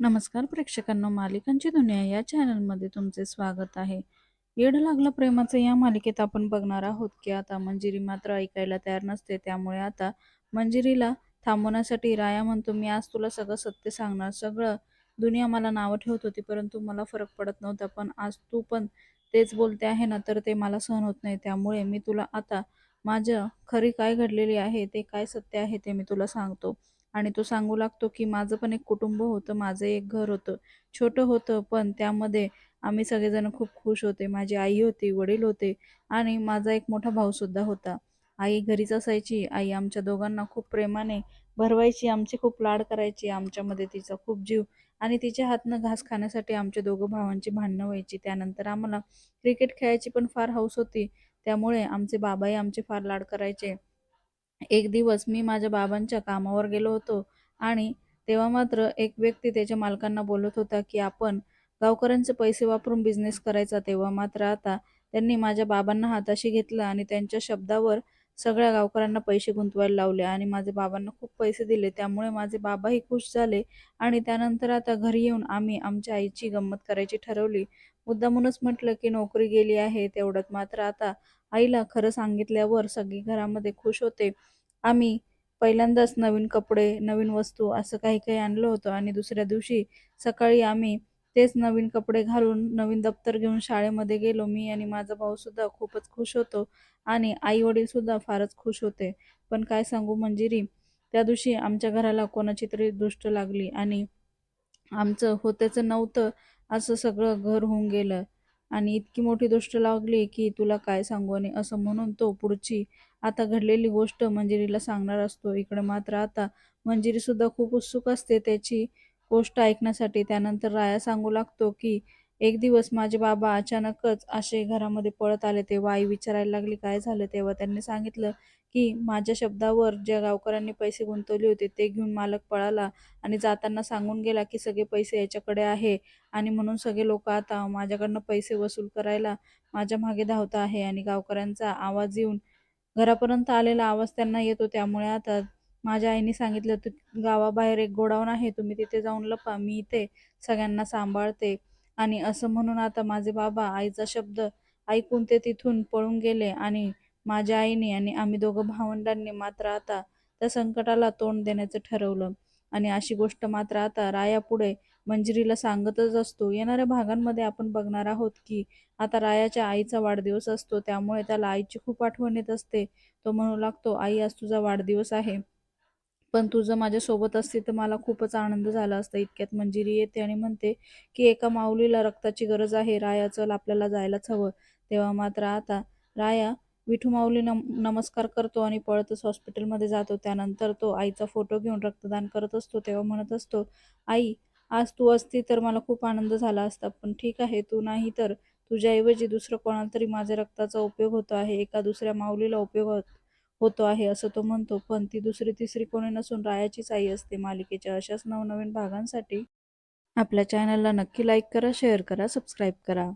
नमस्कार प्रेक्षकांना मालिकांची दुनिया या चॅनलमध्ये तुमचे स्वागत आहे. येड लागलं प्रेमाचं या मालिकेत आपण बघणार आहोत की आता मंजिरी मात्र ऐकायला तयार नसते. त्यामुळे आता मंजिरीला थांबवण्यासाठी राया म्हणतो मी आज तुला सगळं सत्य सांगणार. सगळं दुनिया मला नावं ठेवत होती परंतु मला फरक पडत नव्हता. पण आज तू पण तेच बोलते आहे ना तर ते मला सहन होत नाही. त्यामुळे मी तुला आता माझं खरी काय घडलेली आहे ते काय सत्य आहे ते मी तुला सांगतो. आणि तो सांगू लागतो की माझं पण एक कुटुंब होतं माझं एक घर होतं. छोटं होतं पण त्यामध्ये आम्ही सगळेजण खूप खुश होते. माझी आई होती वडील होते आणि माझा एक मोठा भाऊसुद्धा होता. आई घरीच असायची आई आमच्या दोघांना खूप प्रेमाने भरवायची आमचे खूप लाड करायची आमच्यामध्ये तिचा खूप जीव आणि तिच्या हातनं घास खाण्यासाठी आमच्या दोघं भावांची भांडणं व्हायची. त्यानंतर आम्हाला क्रिकेट खेळायची पण फार हौस होती. त्यामुळे आमचे बाबाही आमचे फार लाड करायचे. एक दिवस मी माझ्या बाबांच्या कामावर गेलो होतो आणि तेव्हा मात्र एक व्यक्ती त्याच्या मालकांना बोलत होता की आपण गावकऱ्यांचे पैसे वापरून बिझनेस करायचा. तेव्हा मात्र आता त्यांनी माझ्या बाबांना हाताशी घेतलं आणि त्यांच्या शब्दावर सगळ्या गावकऱ्यांना पैसे गुंतवायला लावले आणि माझे बाबांना खूप पैसे दिले. त्यामुळे माझे बाबाही खुश झाले आणि त्यानंतर आता घरी येऊन आम्ही आमच्या आईची गंमत करायची ठरवली. मुद्दामूनच म्हटलं की नोकरी गेली आहे तेवढ्यात मात्र आता आईला खरं सांगितल्यावर सगळी घरामध्ये खुश होते. आम्ही पहिल्यांदाच नवीन कपडे नवीन वस्तू असं काही काही आणलं होतं आणि दुसऱ्या दिवशी सकाळी आम्ही तेच नवीन कपडे घालून नवीन दप्तर घेऊन शाळेमध्ये गेलो. मी आणि माझा भाऊ सुद्धा खूपच खुश होतो आणि आई वडील सुद्धा फारच खुश होते. पण काय सांगू मंजिरी त्या दिवशी आमच्या घराला कोणाची तरी दृष्ट लागली आणि आमचं होत्याचं नव्हतं असं सगळं घर होऊन गेलं. आणि इतकी मोठी दृष्ट लागली की तुला काय सांगू आणि असं म्हणून तो पुढची आता घडलेली गोष्ट मंजिरीला सांगणार असतो. इकडे मात्र आता मंजिरी सुद्धा खूप उत्सुक असते. त्याची गोष्ट ऐकण्यासाठी त्यानंतर राया सांगू लागतो की एक दिवस माझे बाबा अचानकच असे घरामध्ये पळत आले तेव्हा आई विचारायला लागली काय झालं? तेव्हा त्यांनी सांगितलं की माझ्या शब्दावर ज्या गावकऱ्यांनी पैसे गुंतवले होते ते घेऊन मालक पळाला आणि जाताना सांगून गेला की सगळे पैसे याच्याकडे आहे आणि म्हणून सगळे लोक आता माझ्याकडनं पैसे वसूल करायला माझ्या मागे धावत आहे आणि गावकऱ्यांचा आवाज येऊन घरापर्यंत आलेला आवाज त्यांना येतो त्यामुळे आता माझ्या आईने सांगितलं तू गावाबाहेर एक गोडाऊन आहे तुम्ही तिथे जाऊन लपा मी इथे सगळ्यांना सांभाळते. आणि असं म्हणून आता माझे बाबा आईचा शब्द ऐकून ते तिथून पळून गेले आणि माझ्या आईने आणि आम्ही दोघं भावंडांनी मात्र आता त्या संकटाला तोंड देण्याचं ठरवलं. आणि अशी गोष्ट मात्र आता राया पुढे मंजिरीला सांगतच असतो. येणाऱ्या भागांमध्ये आपण बघणार आहोत की आता रायाच्या आईचा वाढदिवस असतो त्यामुळे त्याला आईची खूप आठवण येत असते. तो म्हणू लागतो आई आज तुझा वाढदिवस आहे. पण तू जर माझ्यासोबत असती तर मला खूपच आनंद झाला असता इतक्यात. मंजिरी येते आणि म्हणते की एका माऊलीला रक्ताची गरज आहे. राया चल आपल्याला जायलाच हवं. तेव्हा मात्र आता राया विठू माऊली नम नमस्कार करतो आणि पळतच हॉस्पिटलमध्ये जातो. त्यानंतर तो आईचा फोटो घेऊन रक्तदान करत असतो. तेव्हा म्हणत असतो आई आज तू असती तर मला खूप आनंद झाला असता पण ठीक आहे तू नाही तर तुझ्याऐवजी दुसरं कोणाला तरी माझ्या रक्ताचा उपयोग होतो आहे. एका दुसऱ्या माऊलीला उपयोग होत होतो आहे असं तो म्हणतो. पण ती दुसरी तिसरी कोणी नसून रायाचीच आई असते. मालिकेच्या अशाच नवनवीन भागांसाठी आपल्या चॅनलला नक्की लाईक करा शेअर करा सबस्क्राईब करा.